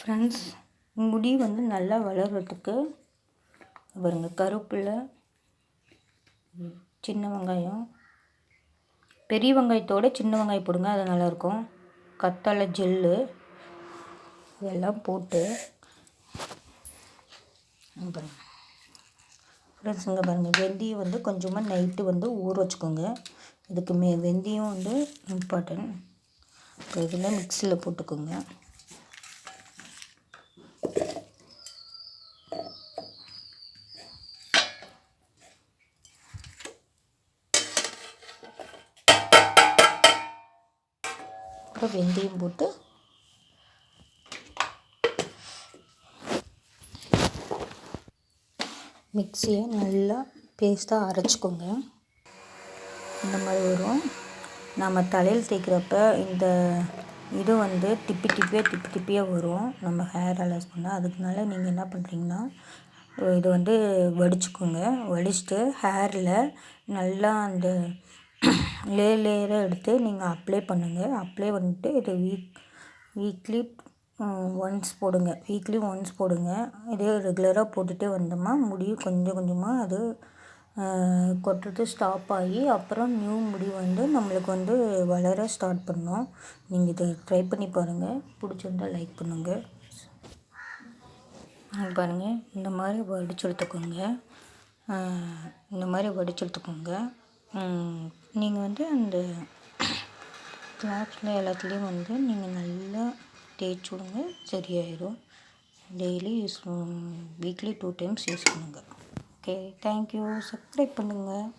Friends முடி வந்து நல்லா வளர்கிறதுக்கு பாருங்க கருப்பில் சின்ன வெங்காயம் பெரிய வெங்காயத்தோட சின்ன வெங்காயம் போடுங்க அது நல்லாயிருக்கும் கத்தாழை ஜெல்லு இதெல்லாம் போட்டு இங்க ஃப்ரெண்ட்ஸ் இங்கே பாருங்கள் வெந்தயம் வந்து கொஞ்சமாக நைட்டு வந்து ஊற வச்சுக்கோங்க. இதுக்கு மே வெந்தயம் வந்து இம்பார்ட்டன்ட். இப்போ இதில் மிக்சியில் போட்டுக்கோங்க. அப்புறம் வெந்தயம் போட்டு மிக்சியை நல்லா பேஸ்ட்டாக அரைச்சிக்கோங்க. இந்த மாதிரி வரும். நம்ம தலையில் தேய்க்கிறப்ப இந்த இது வந்து டிப்பி டிப்பியாக டிப்பி டிப்பியாக வரும். நம்ம ஹேர் அலாஸ் பண்ணால் அதுக்குனால நீங்கள் என்ன பண்ணுறீங்கன்னா இது வந்து வடிச்சுக்கோங்க. வடிச்சிட்டு ஹேரில் நல்லா அந்த லே லேயராக எடுத்து நீங்கள் அப்ளை பண்ணுங்கள் அப்ளை பண்ணிட்டு இது வீக் வீக்லி ஒன்ஸ் போடுங்க. வீக்லி ஒன்ஸ் போடுங்க. இதே ரெகுலராக போட்டுகிட்டே வந்தோமா முடி கொஞ்சம் கொஞ்சமாக அது கொட்டுறது ஸ்டாப் ஆகி அப்புறம் நியூ முடி வந்து நம்மளுக்கு வந்து வளர ஸ்டார்ட் பண்ணும். நீங்கள் இதை ட்ரை பண்ணி பாருங்கள் பிடிச்சிருந்தா லைக் பண்ணுங்கள் பாருங்கள் இந்த மாதிரி வடிச்சு எடுத்துக்கோங்க. இந்த மாதிரி வடிச்சு எடுத்துக்கோங்க. நீங்கள் வந்து அந்த கிளாத்ஸில் எல்லாத்துலேயும் வந்து நீங்கள் நல்லா தேய்ச்சி விடுங்க சரியாயிடும் daily use weekly two times use பண்ணுங்கள் ஓகே தேங்க்யூ சப்ஸ்கிரைப் பண்ணுங்கள்